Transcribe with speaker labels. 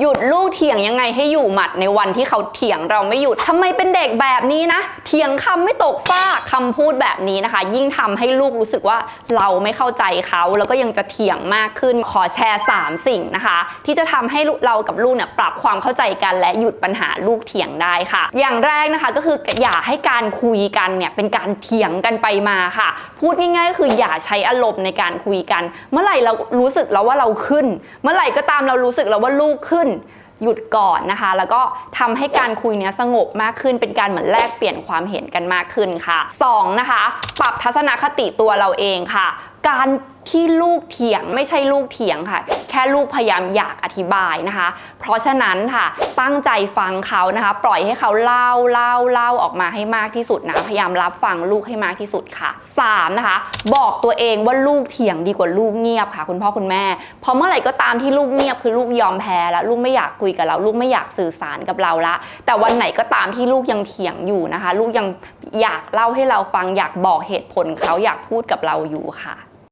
Speaker 1: หยุดลูกเถียงยังไงให้อยู่หมัดในวันที่เขาเถียงเราไม่หยุดทำไมเป็นเด็กแบบนี้นะ เถียงคำไม่ตกฟากคำพูดแบบนี้นะคะ ยิ่งทำให้ลูกรู้สึกว่าเราไม่เข้าใจเขาแล้วก็ยังจะเถียงมากขึ้นขอแชร์ 3 สิ่งนะคะ ที่จะทำให้เรากับลูกเนี่ยปรับความเข้าใจกันและหยุดปัญหาลูกเถียงได้ค่ะ อย่างแรกนะคะก็คืออย่าให้การคุยกันเนี่ยเป็นการเถียงกันไปมาค่ะ พูดง่ายๆก็คืออย่าใช้อารมณ์ในการคุยกัน เมื่อไหร่เรารู้สึกแล้วว่าเราขึ้น เมื่อไหร่ก็ตามเรารู้สึกแล้วว่าลูกขึ้นหยุดก่อนนะคะ แล้วก็ทำให้การคุยเนี้ยสงบมากขึ้น เป็นการเหมือนแลกเปลี่ยนความเห็นกันมากขึ้นค่ะสองนะคะ ปรับทัศนคติตัวเราเองค่ะ การ ที่ลูกเถียงไม่ใช่ลูกเถียงค่ะ แค่ลูกพยายามอยากอธิบายนะคะ เพราะฉะนั้นค่ะตั้งใจฟังเขานะคะ ปล่อยให้เขาเล่าเล่าเล่าออกมาให้มากที่สุดนะพยายามรับฟังลูกให้มากที่สุดค่ะสามนะคะ บอกตัวเองว่าลูกเถียงดีกว่าลูกเงียบค่ะ คุณพ่อคุณแม่เพราะเมื่อไหร่ก็ตามที่ลูกเงียบคือลูกยอมแพ้แล้วลูกไม่อยากคุยกับเรา ลูกไม่อยากสื่อสารกับเราละ แต่วันไหนก็ตามที่ลูกยังเถียงอยู่นะคะ ลูกยังอยากเล่าให้เราฟังอยากบอกเหตุผลเขาอยากพูดกับเราอยู่ค่ะ